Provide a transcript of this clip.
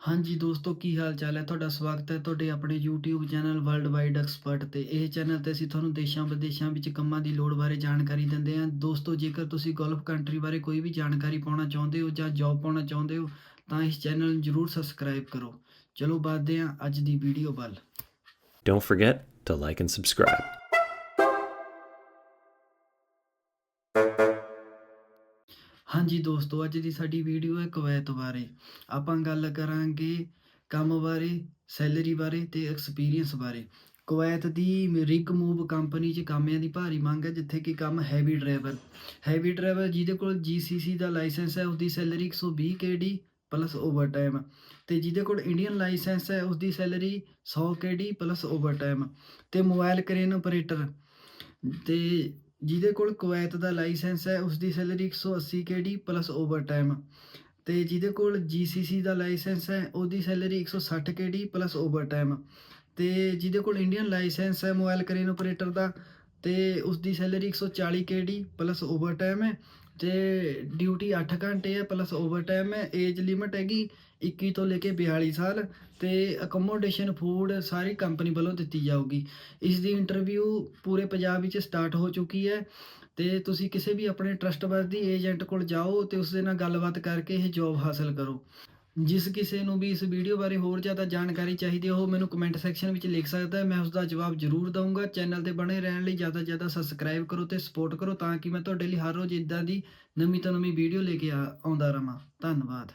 ਹਾਂਜੀ ਦੋਸਤੋ, ਕੀ ਹਾਲ ਚਾਲ ਹੈ? ਤੁਹਾਡਾ ਸਵਾਗਤ ਹੈ ਤੁਹਾਡੇ ਆਪਣੇ YouTube channel world wide expert ਤੇ। ਇਹ ਚੈਨਲ ਤੇ ਅਸੀਂ ਤੁਹਾਨੂੰ ਦੇਸ਼ਾਂ ਵਿਦੇਸ਼ਾਂ ਵਿੱਚ ਕੰਮਾਂ ਦੀ ਲੋੜ ਬਾਰੇ ਜਾਣਕਾਰੀ ਦਿੰਦੇ ਹਾਂ। ਦੋਸਤੋ, ਜੇਕਰ ਤੁਸੀਂ ਗਲਫ ਕੰਟਰੀ ਬਾਰੇ ਕੋਈ ਵੀ ਜਾਣਕਾਰੀ ਪਾਉਣਾ ਚਾਹੁੰਦੇ ਹੋ ਜਾਂ ਜੌਬ ਪਾਉਣਾ ਚਾਹੁੰਦੇ ਹੋ, ਤਾਂ ਇਸ ਚੈਨਲ ਨੂੰ ਜਰੂਰ ਸਬਸਕ੍ਰਾਈਬ ਕਰੋ। ਚਲੋ, ਵਧਦੇ ਹਾਂ ਅੱਜ ਦੀ ਵੀਡੀਓ ਵੱਲ। Don't forget to like and subscribe. ਹਾਂਜੀ ਦੋਸਤੋ, ਅੱਜ ਦੀ ਸਾਡੀ ਵੀਡੀਓ ਹੈ ਕਵੈਤ ਬਾਰੇ। ਆਪਾਂ ਗੱਲ ਕਰਾਂਗੇ ਕੰਮ ਬਾਰੇ ਸੈਲਰੀ ਬਾਰੇ ਤੇ ਐਕਸਪੀਰੀਅੰਸ ਬਾਰੇ। ਕੁਵੈਤ ਦੀ ਰਿਕ ਮੂਵ ਕੰਪਨੀ 'ਚ ਕਾਮਿਆਂ ਦੀ ਭਾਰੀ ਮੰਗ ਹੈ, ਜਿੱਥੇ ਕਿ ਕੰਮ ਹੈਵੀ ਡਰਾਈਵਰ ਹੈਵੀ ਡਰਾਈਵਰ ਜਿਹਦੇ ਕੋਲ GCC ਦਾ ਲਾਇਸੈਂਸ ਹੈ, ਉਸਦੀ ਸੈਲਰੀ 120 KD ਪਲੱਸ ਓਵਰਟਾਈਮ ਤੇ ਜਿਹਦੇ ਕੋਲ ਇੰਡੀਅਨ ਲਾਇਸੈਂਸ ਹੈ, ਉਸਦੀ ਸੈਲਰੀ 100 KD ਪਲੱਸ ਓਵਰਟਾਈਮ ਤੇ ਮੋਬਾਈਲ ਕ੍ਰੇਨ ਆਪਰੇਟਰ ਤੇ ਜਿਹਦੇ ਕੋਲ ਕੁਵੈਤ ਦਾ ਲਾਇਸੈਂਸ ਹੈ ਉਸ ਦੀ ਸੈਲਰੀ 180 KD ਪਲੱਸ ਓਵਰਟਾਈਮ ਤੇ ਜਿਹਦੇ ਕੋਲ GCC ਦਾ ਲਾਇਸੈਂਸ ਹੈ, ਉਹਦੀ ਸੈਲਰੀ 160 KD ਪਲੱਸ ਓਵਰਟਾਈਮ ਤੇ ਜਿਹਦੇ ਕੋਲ ਇੰਡੀਅਨ ਲਾਇਸੈਂਸ ਹੈ, ਮੋਬਾਈਲ ਕਰੇਨ ਆਪਰੇਟਰ ਦਾ, ਤੇ ਉਸ ਦੀ ਸੈਲਰੀ 140 KD ਪਲੱਸ ਓਵਰਟਾਈਮ ਹੈ। ਤੇ ਡਿਊਟੀ 8 ਘੰਟੇ ਹੈ ਪਲੱਸ ਓਵਰਟਾਈਮ ਹੈ ਏਜ ਲਿਮਟ ਹੈਗੀ 21 ਤੋਂ ਲੈ ਕੇ 42 ਸਾਲ ਤੇ ਅਕਮੋਡੇਸ਼ਨ ਫੂਡ ਸਾਰੀ ਕੰਪਨੀ ਵੱਲੋਂ ਦਿੱਤੀ ਜਾਊਗੀ। ਇਸ ਦੀ ਇੰਟਰਵਿਊ ਪੂਰੇ ਪੰਜਾਬ ਵਿੱਚ ਸਟਾਰਟ ਹੋ ਚੁੱਕੀ ਹੈ ਤੇ ਤੁਸੀਂ ਕਿਸੇ ਵੀ ਆਪਣੇ ਟਰਸਟਵਰਦੀ ਏਜੰਟ ਕੋਲ ਜਾਓ ਤੇ ਉਸ ਦੇ ਨਾਲ ਗੱਲਬਾਤ ਕਰਕੇ ਇਹ ਜੌਬ ਹਾਸਲ ਕਰੋ। ਜਿਸ ਕਿਸੇ ਨੂੰ ਵੀ ਇਸ ਵੀਡੀਓ ਬਾਰੇ ਹੋਰ ਜ਼ਿਆਦਾ ਜਾਣਕਾਰੀ ਚਾਹੀਦੀ ਹੈ, ਉਹ ਮੈਨੂੰ ਕਮੈਂਟ ਸੈਕਸ਼ਨ ਵਿੱਚ ਲਿਖ ਸਕਦਾ ਹੈ। ਮੈਂ ਉਸ ਦਾ ਜਵਾਬ ਜ਼ਰੂਰ ਦਊਂਗਾ। ਚੈਨਲ ਤੇ ਬਣੇ ਰਹਿਣ ਲਈ ਜ਼ਿਆਦਾ ਤੋਂ ਜ਼ਿਆਦਾ ਸਬਸਕ੍ਰਾਈਬ ਕਰੋ ਤੇ ਸਪੋਰਟ ਕਰੋ ਤਾਂ ਕਿ ਮੈਂ ਤੁਹਾਡੇ ਲਈ ਹਰ ਰੋਜ਼ ਇਦਾਂ ਦੀ ਨਵੀਂ ਤੋਂ ਨਵੀਂ ਵੀਡੀਓ ਲੈ ਕੇ ਆ- ਆਉਂਦਾ ਰਹਾਂ ਧੰਨਵਾਦ।